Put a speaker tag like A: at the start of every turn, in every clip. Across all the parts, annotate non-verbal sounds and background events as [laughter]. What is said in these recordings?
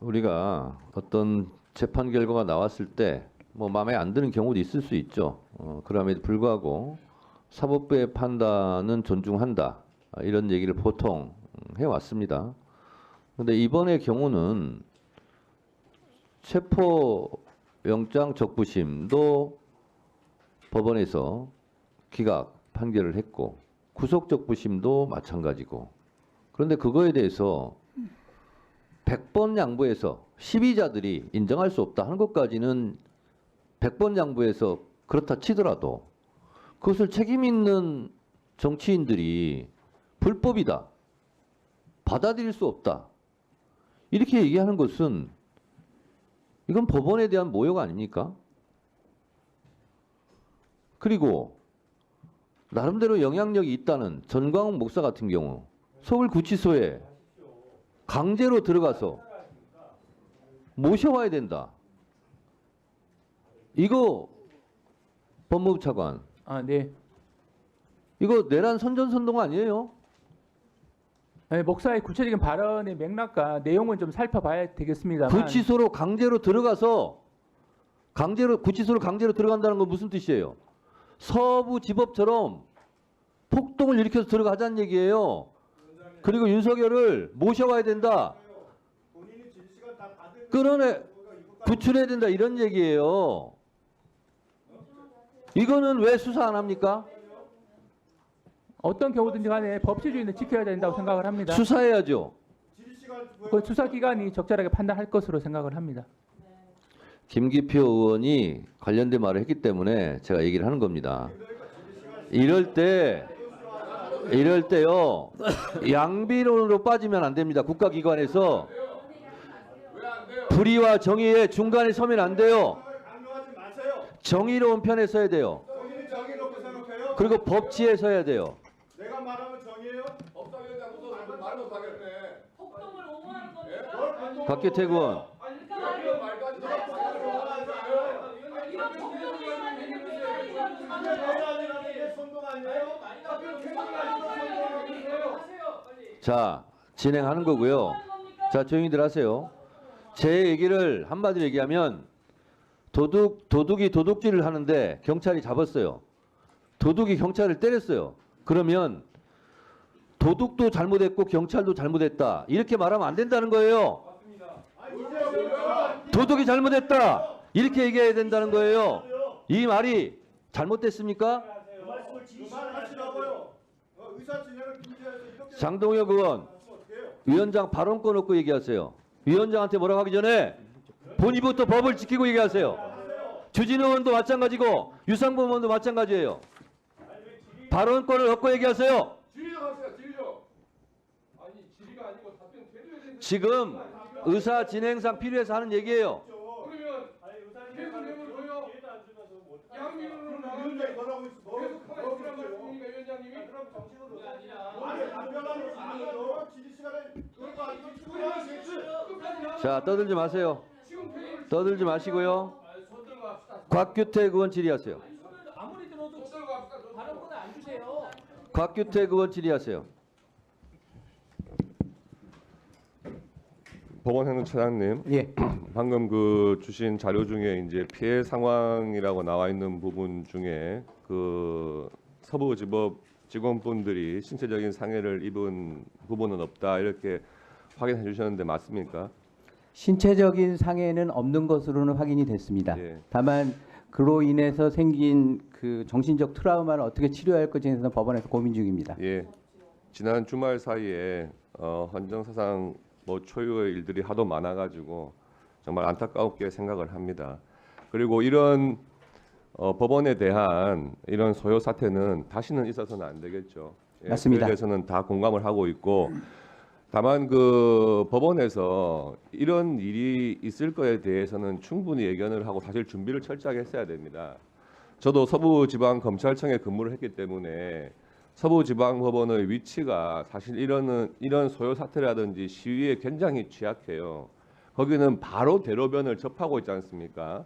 A: 우리가 어떤 재판 결과가 나왔을 때 뭐 마음에 안 드는 경우도 있을 수 있죠. 어, 그럼에도 불구하고 사법부의 판단은 존중한다. 아, 이런 얘기를 보통 음, 해왔습니다. 그런데 이번의 경우는 체포 영장 적부심도 법원에서 기각 판결을 했고 구속 적부심도 마찬가지고 그런데 그거에 대해서 100번 양보해서 시비자들이 인정할 수 없다 하는 것까지는 100번 양보해서 그렇다 치더라도 그것을 책임 있는 정치인들이 불법이다. 받아들일 수 없다. 이렇게 얘기하는 것은 이건 법원에 대한 모욕 아닙니까? 그리고 나름대로 영향력이 있다는 전광훈 목사 같은 경우 서울구치소에 강제로 들어가서 모셔와야 된다. 이거 법무부 차관
B: 아, 네.
A: 이거 내란 선전선동 아니에요?
B: 네, 목사의 구체적인 발언의 맥락과 내용은 좀 살펴봐야 되겠습니다만
A: 구치소로 강제로 들어가서 강제로 구치소로 강제로 들어간다는 건 무슨 뜻이에요? 서부 지법처럼 폭동을 일으켜서 들어가자는 얘기예요. 그리고 윤석열을 모셔와야 된다. 끌어내 구출해야 된다 이런 얘기예요. 이거는 왜 수사 안 합니까?
B: 어떤 경우든지 간에 법치주의는 지켜야 된다고 생각을 합니다.
A: 수사해야죠.
B: 그 수사 기관이 적절하게 판단할 것으로 생각을 합니다.
A: 김기표 의원이 관련된 말을 했기 때문에 제가 얘기를 하는 겁니다. 이럴 때 이럴 때요 양비론으로 빠지면 안 됩니다. 국가기관에서 불의와 정의의 중간에 서면 안 돼요. 정의로운 편에 서야 돼요. 그리고 법치에 서야 돼요.
C: 내가 말하면 정의예요?
D: 법사위원장 무슨 말 못하겠네.
E: 폭동을 옹호하는 겁니까?
A: 의원
D: 이런 말까지 다
E: 이런 폭동이 일어나는 게
C: 내란이라는 게 선동 아니에요?
A: 자 진행하는 거고요. 자 조용히들 하세요. 제 얘기를 한마디로 얘기하면 도둑 도둑이 도둑질을 하는데 경찰이 잡았어요. 도둑이 경찰을 때렸어요. 그러면 도둑도 잘못했고 경찰도 잘못했다 이렇게 말하면 안 된다는 거예요. 도둑이 잘못했다 이렇게 얘기해야 된다는 거예요. 이 말이 잘못됐습니까? 장동혁 의원? 위원장 발언권 없고 얘기하세요. 위원장한테 뭐라고 하기 전에 본인부터 법을 지키고 얘기하세요. 주진우 의원도 마찬가지고 유상범 의원도 마찬가지예요. 발언권을 얻고 얘기하세요. 지금 의사 진행상 필요해서 하는 얘기예요.
D: 그러면 계속 내버려둬요. 양민으로는
C: 위원장이 뭐라고 있어? 뭐,
D: 계속
C: 뭐
D: 하라는
C: 그러세요?
D: 말씀입니까 위원장님이?
C: 아니 답변하는 시간도 지리 시간에 그거 아니고 충분히
A: 자 떠들지 마세요. 떠들지 마시고요. 곽규택 의원 질의하세요.
B: 아무리 들어도. 발언권을 안 주세요.
A: 곽규택 의원 질의하세요.
F: 법원행정 차장님,
B: 예. [clears throat]
F: 방금 그 주신 자료 중에 이제 피해 상황이라고 나와 있는 부분 중에 그 서부지법 직원분들이 신체적인 상해를 입은 부분은 없다 이렇게 확인해 주셨는데 맞습니까?
G: 신체적인 상해는 없는 것으로는 확인이 됐습니다.
F: 예.
G: 다만 그로 인해서 생긴 그 정신적 트라우마를 어떻게 치료할 것에 대해서는 법원에서 고민 중입니다.
F: 예. 지난 주말 사이에 어, 헌정사상 뭐 초유의 일들이 하도 많아가지고 정말 안타깝게 생각을 합니다. 그리고 이런 어, 법원에 대한 이런 소요 사태는 다시는 있어서는 안 되겠죠. 예,
G: 맞습니다.
F: 그에 대해서는 다 공감을 하고 있고 다만 그 법원에서 이런 일이 있을 거에 대해서는 충분히 예견을 하고 사실 준비를 철저하게 했어야 됩니다. 저도 서부지방검찰청에 근무를 했기 때문에 서부지방법원의 위치가 사실 이런 이런 소요 사태라든지 시위에 굉장히 취약해요. 거기는 바로 대로변을 접하고 있지 않습니까?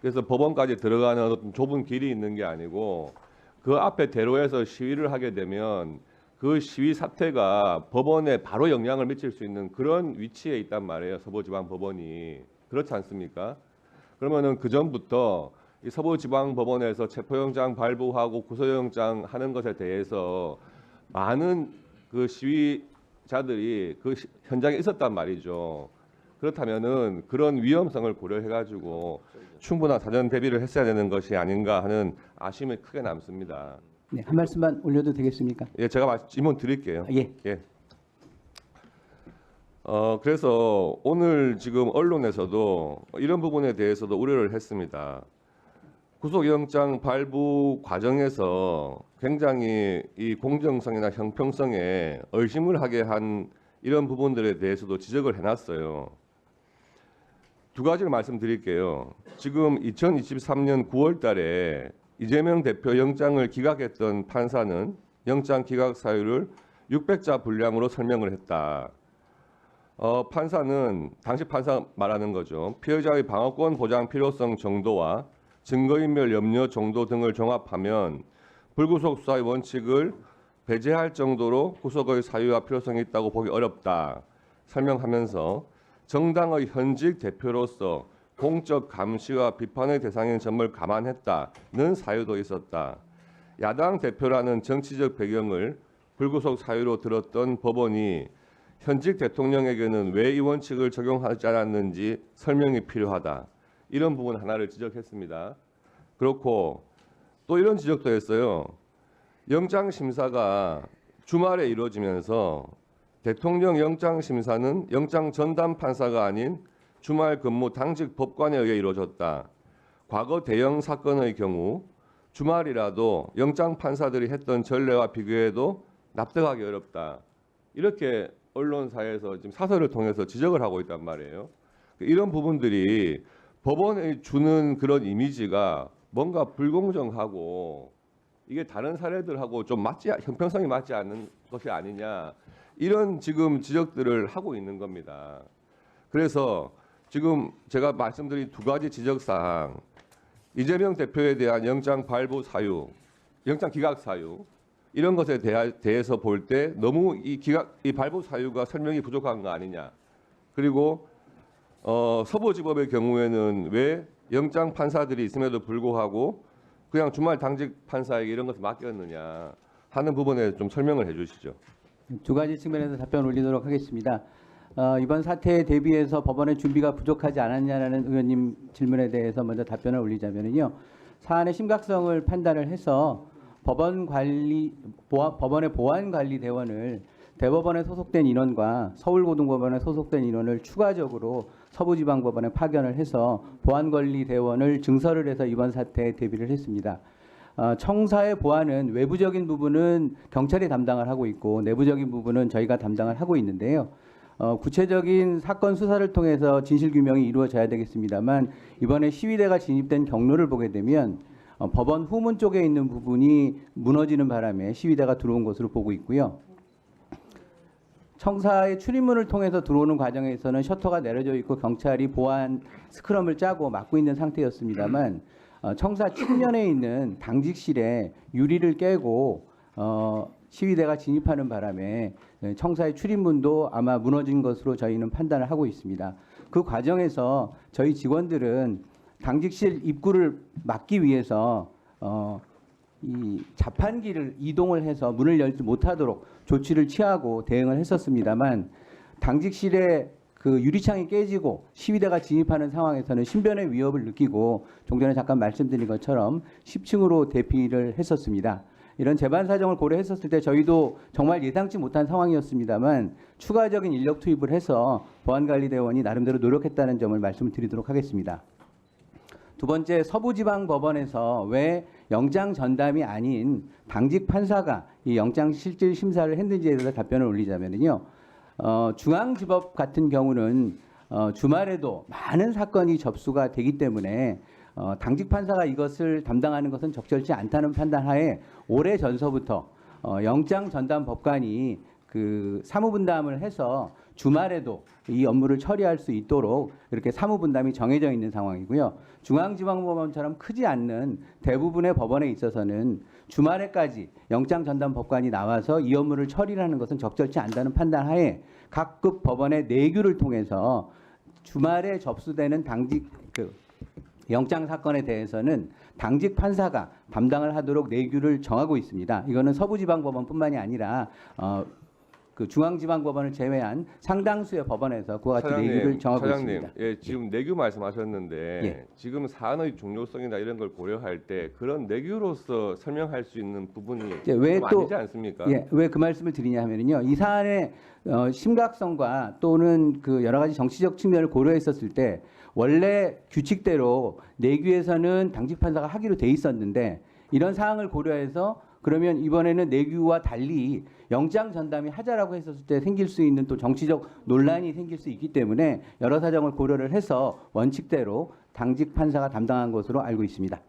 F: 그래서 법원까지 들어가는 좁은 길이 있는 게 아니고 그 앞에 대로에서 시위를 하게 되면 그 시위 사태가 법원에 바로 영향을 미칠 수 있는 그런 위치에 있단 말이에요. 서부지방법원이 그렇지 않습니까? 그러면은 그 전부터 이 서부지방법원에서 체포영장 발부하고 구속영장 하는 것에 대해서 많은 그 시위자들이 그 시- 현장에 있었단 말이죠. 그렇다면은 그런 위험성을 고려해가지고 충분한 사전 대비를 했어야 되는 것이 아닌가 하는 아쉬움이 크게 남습니다.
G: 네, 한 말씀만 올려도 되겠습니까?
F: 예, 제가 말- 질문 드릴게요.
G: 예.
F: 예. 어, 그래서 오늘 지금 언론에서도 이런 부분에 대해서도 우려를 했습니다. 구속영장 발부 과정에서 굉장히 이 공정성이나 형평성에 의심을 하게 한 이런 부분들에 대해서도 지적을 해놨어요. 두 가지를 말씀드릴게요. 지금 2023년 9월 달에 이재명 대표 영장을 기각했던 판사는 영장 기각 사유를 600자 분량으로 설명을 했다. 어, 판사는 당시 판사 말하는 거죠. 피해자의 방어권 보장 필요성 정도와 증거인멸 염려 정도 등을 종합하면 불구속 수사의 원칙을 배제할 정도로 구속의 사유와 필요성이 있다고 보기 어렵다. 설명하면서 정당의 현직 대표로서 공적 감시와 비판의 대상인 점을 감안했다는 사유도 있었다. 야당 대표라는 정치적 배경을 불구속 사유로 들었던 법원이 현직 대통령에게는 왜 이 원칙을 적용하지 않았는지 설명이 필요하다. 이런 부분 하나를 지적했습니다. 그렇고 또 이런 지적도 했어요. 영장 심사가 주말에 이루어지면서 대통령 영장 심사는 영장 전담 판사가 아닌 주말 근무 당직 법관에 의해 이루어졌다. 과거 대형 사건의 경우 주말이라도 영장 판사들이 했던 전례와 비교해도 납득하기 어렵다. 이렇게 언론사에서 지금 사설을 통해서 지적을 하고 있단 말이에요. 이런 부분들이 법원에 주는 그런 이미지가 뭔가 불공정하고 이게 다른 사례들하고 좀 맞지 형평성이 맞지 않는 것이 아니냐 이런 지금 지적들을 하고 있는 겁니다. 그래서 지금 제가 말씀드린 두 가지 지적 사항 이재명 대표에 대한 영장 발부 사유, 영장 기각 사유 이런 것에 대해서 볼 때 너무 이 기각 이 발부 사유가 설명이 부족한 거 아니냐. 그리고 어, 서부지법의 경우에는 왜 영장 판사들이 있음에도 불구하고 그냥 주말 당직 판사에게 이런 것을 맡겼느냐 하는 부분에 좀 설명을 해주시죠.
G: 두 가지 측면에서 답변 올리도록 하겠습니다. 어, 이번 사태에 대비해서 법원의 준비가 부족하지 않았냐라는 의원님 질문에 대해서 먼저 답변을 올리자면요. 사안의 심각성을 판단을 해서 법원 관리 보안, 법원의 보안 관리 대원을 대법원에 소속된 인원과 서울고등법원에 소속된 인원을 추가적으로 서부지방법원에 파견을 해서 보안관리 대원을 증설을 해서 이번 사태에 대비를 했습니다. 어, 청사의 보안은 외부적인 부분은 경찰이 담당을 하고 있고 내부적인 부분은 저희가 담당을 하고 있는데요. 어, 구체적인 사건 수사를 통해서 진실 규명이 이루어져야 되겠습니다만 이번에 시위대가 진입된 경로를 보게 되면 어, 법원 후문 쪽에 있는 부분이 무너지는 바람에 시위대가 들어온 것으로 보고 있고요. 청사의 출입문을 통해서 들어오는 과정에서는 셔터가 내려져 있고 경찰이 보안 스크럼을 짜고 막고 있는 상태였습니다만 어, 청사 측면에 있는 당직실에 유리를 깨고 어, 시위대가 진입하는 바람에 네, 청사의 출입문도 아마 무너진 것으로 저희는 판단을 하고 있습니다. 그 과정에서 저희 직원들은 당직실 입구를 막기 위해서 어, 이 자판기를 이동을 해서 문을 열지 못하도록 조치를 취하고 대응을 했었습니다만 당직실에 그 유리창이 깨지고 시위대가 진입하는 상황에서는 신변의 위협을 느끼고 좀 전에 잠깐 말씀드린 것처럼 10층으로 대피를 했었습니다. 이런 재반 사정을 고려했었을 때 저희도 정말 예상치 못한 상황이었습니다만 추가적인 인력 투입을 해서 보안관리대원이 나름대로 노력했다는 점을 말씀을 드리도록 하겠습니다. 두 번째 서부지방법원에서 왜 영장 전담이 아닌 당직 판사가 이 영장 실질 심사를 했는지에 대해서 답변을 올리자면요. 어, 중앙지법 같은 경우는 어, 주말에도 많은 사건이 접수가 되기 때문에 어, 당직 판사가 이것을 담당하는 것은 적절치 않다는 판단하에 오래 전서부터 어, 영장 전담 법관이 그 사무 분담을 해서 주말에도 이 업무를 처리할 수 있도록 이렇게 사무 분담이 정해져 있는 상황이고요. 중앙지방법원처럼 크지 않는 대부분의 법원에 있어서는 주말에까지 영장 전담 법관이 나와서 이 업무를 처리를 하는 것은 적절치 않다는 판단하에 각급 법원의 내규를 통해서 주말에 접수되는 당직 그 영장 사건에 대해서는 당직 판사가 담당을 하도록 내규를 정하고 있습니다. 이거는 서부지방법원뿐만이 아니라 어, 그 중앙지방법원을 제외한 상당수의 법원에서 그와 같이 내규를 정하고
F: 차장님,
G: 있습니다.
F: 예, 지금 내규 말씀하셨는데
G: 예.
F: 지금 사안의 중요성이나 이런 걸 고려할 때 그런 내규로서 설명할 수 있는 부분이
G: 이제
F: 왜좀
G: 또-
F: 아니지 않습니까?
G: 예, 왜 그 말씀을 드리냐 하면요. 이 사안의 어, 심각성과 또는 그 여러 가지 정치적 측면을 고려했었을 때 원래 규칙대로 내규에서는 당직 판사가 하기로 돼 있었는데 이런 사항을 고려해서 그러면 이번에는 내규와 달리 영장 전담이 하자라고 했었을 때 생길 수 있는 또 정치적 논란이 생길 수 있기 때문에 여러 사정을 고려를 해서 원칙대로 당직 판사가 담당한 것으로 알고 있습니다.